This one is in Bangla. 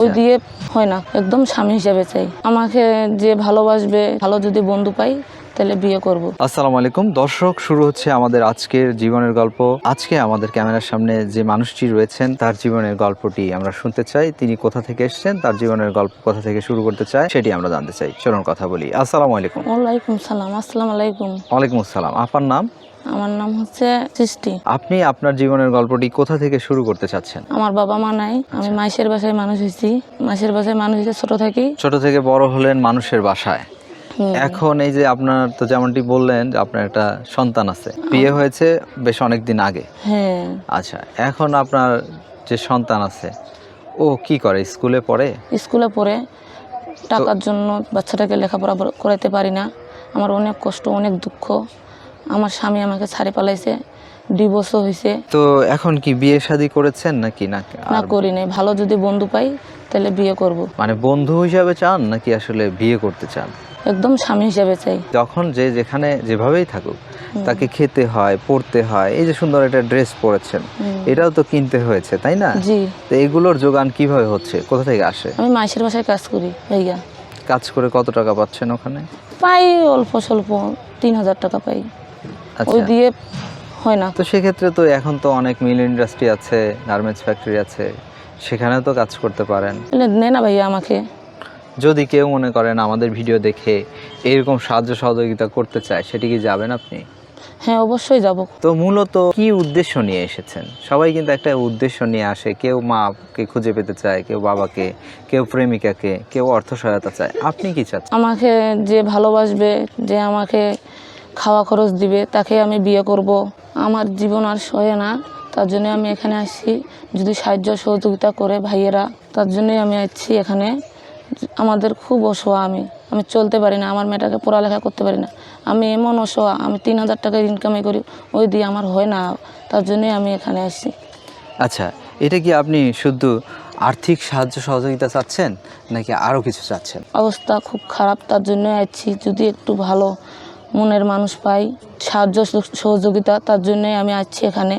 ওই দিয়ে হয় না একদম স্বামী হিসেবে চাই। আমাকে যে ভালোবাসবে ভালো যদি বন্ধু পাই তাহলে বিয়ে করব। আসসালামু আলাইকুম। দর্শক শুরু হচ্ছে আমাদের আজকের জীবনের গল্প। আজকে আমাদের ক্যামেরার সামনে যে মানুষটি রয়েছেন তার জীবনের গল্পটি আমরা শুনতে চাই। তিনি কোথা থেকে এসেছেন তার জীবনের গল্প কোথা থেকে শুরু করতে চাই সেটি আমরা জানতে চাই। চলুন কথা বলি। আসসালামু আলাইকুম। ওয়ালাইকুম সালাম আসসালামু আলাইকুম। ওয়ালাইকুম আসসালাম। আপনার নাম? আমার নাম হচ্ছে সৃষ্টি। আপনি আপনার জীবনের গল্পটি কোথা থেকে শুরু করতে চাচ্ছেন? আমার বাবা মা নাই আমি মাইশের বাসায় মানুষ হয়েছি। মাইশের বাসায় মানুষ হয়েছে ছোট থাকি। ছোট থেকে বড় হলেন মানুষের বাসায়। এখন এই যে আপনার তো যেমনটি বললেন যে আপনার একটা সন্তান আছে। বিয়ে হয়েছে বেশ অনেক দিন আগে। হ্যাঁ। আচ্ছা এখন আপনার যে সন্তান আছে ও কি করে স্কুলে পড়ে? স্কুলে পড়ে। টাকার জন্য বাচ্চাটাকে লেখাপড়া করাইতে পারি না। আমার অনেক কষ্ট অনেক দুঃখ। আমার স্বামী আমাকে ছাড়ে পালাইছে ডিভোর্সও হয়েছে তো এখন কি বিয়ে শাদী করেছেন নাকি না? না করি নাই। ভালো যদি বন্ধু পাই তাহলে বিয়ে করব। মানে বন্ধু হিসাবে চান নাকি আসলে বিয়ে করতে চান? একদম স্বামী হিসাবে চাই। যখন যে যেখানে যেভাবেই থাকুক তাকে খেতে হয় পড়তে হয় এই যে সুন্দর একটা ড্রেস পরেছেন এটাও তো কিনতে হয়েছে তাই না? জি। তো এগুলোর যোগান কীভাবে হচ্ছে? কোথা থেকে আসে? আমি মাসের বাসায় কাজ করি ভাইয়া। কাজ করে কত টাকা পাচ্ছেন ওখানে? পাই অল্প স্বল্প তিন হাজার টাকা পাই। ওই দিয়ে হয় না। তো সেক্ষেত্রে তো এখন তো অনেক মিল ইন্ডাস্ট্রি আছে গার্মেন্টস ফ্যাক্টরি আছে সেখানেও তো কাজ করতে পারেন। নে না ভাইয়া আমাকে। যদি কেউ মনে করেন আমাদের ভিডিও দেখে এরকম সাহায্য সহযোগিতা করতে চায় সেটি কি যাবেন আপনি? হ্যাঁ অবশ্যই যাব। তো মূলত কি উদ্দেশ্য নিয়ে এসেছেন? সবাই কিন্তু একটা উদ্দেশ্য নিয়ে আসে কেউ মাকে খুঁজে পেতে চায় কেউ বাবাকে কেউ প্রেমিকাকে কেউ অর্থ সহায়তা চায়। আপনি কি চাচ্ছেন? আমাকে যে ভালোবাসবে যে আমাকে খাওয়া খরচ দিবে তাকে আমি বিয়ে করব। আমার জীবন আর সয়ে না তার জন্য আমি এখানে আসছি। যদি সাহায্য সহযোগিতা করে ভাইয়েরা তার জন্যই আমি আসছি এখানে। আমাদের খুব অসহায় আমি। আমি চলতে পারি না আমার মেয়েটাকে পড়ালেখা করতে পারি না। আমি এমন অসহায় আমি তিন হাজার টাকা ইনকামে করি ওই দিয়ে আমার হয় না। তার জন্যই আমি এখানে আসছি। আচ্ছা এটা কি আপনি শুধু আর্থিক সাহায্য সহযোগিতা চাচ্ছেন নাকি আরও কিছু চাচ্ছেন? অবস্থা খুব খারাপ তার জন্য আসছি যদি একটু ভালো মনের মানুষ পাই সাহায্য সহযোগিতা তার জন্যই আমি আসছি এখানে।